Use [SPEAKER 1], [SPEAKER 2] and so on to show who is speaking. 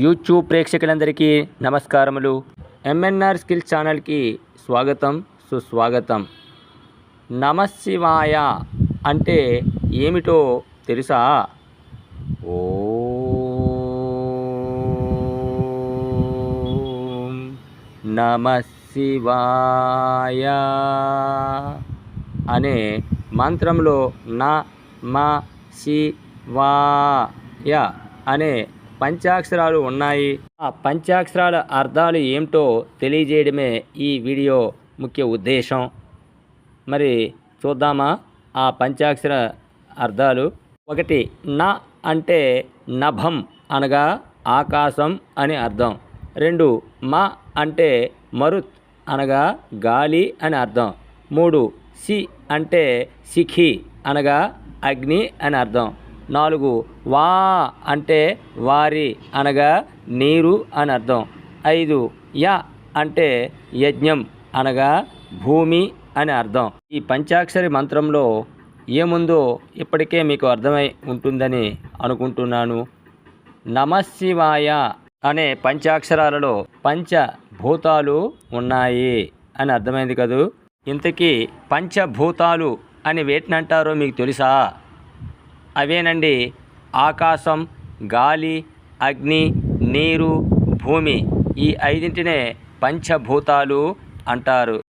[SPEAKER 1] YouTube ప్రేక్షకులందరికీ నమస్కారములు. MNR skill ఛానల్కి స్వాగతం సుస్వాగతం. నమశివాయ అంటే ఏమిటో తెలుసా? ఓ నమశివాయ అనే మంత్రంలో నా మా శివాయ అనే పంచాక్షరాలు ఉన్నాయి. ఆ పంచాక్షరాల అర్థాలు ఏమిటో తెలియజేయడమే ఈ వీడియో ముఖ్య ఉద్దేశం. మరి చూద్దామా ఆ పంచాక్షర అర్థాలు. ఒకటి న అంటే నభం అనగా ఆకాశం అని అర్థం. రెండు మ అంటే మరుత్ అనగా గాలి అని అర్థం. మూడు సి అంటే సిఖి అనగా అగ్ని అని అర్థం. నాలుగు వా అంటే వారి అనగా నీరు అని అర్థం. ఐదు య అంటే యజ్ఞం అనగా భూమి అని అర్థం. ఈ పంచాక్షరి మంత్రంలో ఏముందో ఇప్పటికే మీకు అర్థమై ఉంటుందని అనుకుంటున్నాను. నమశివాయ అనే పంచాక్షరాలలో పంచభూతాలు ఉన్నాయి అని అర్థమైంది కదూ. ఇంతకీ పంచభూతాలు అని వేటినంటారో మీకు తెలుసా? అవేనండి? ఆకాశం గాలి అగ్ని నీరు భూమి. ఈ ఐదింటినే పంచభూతాలు అంటారు.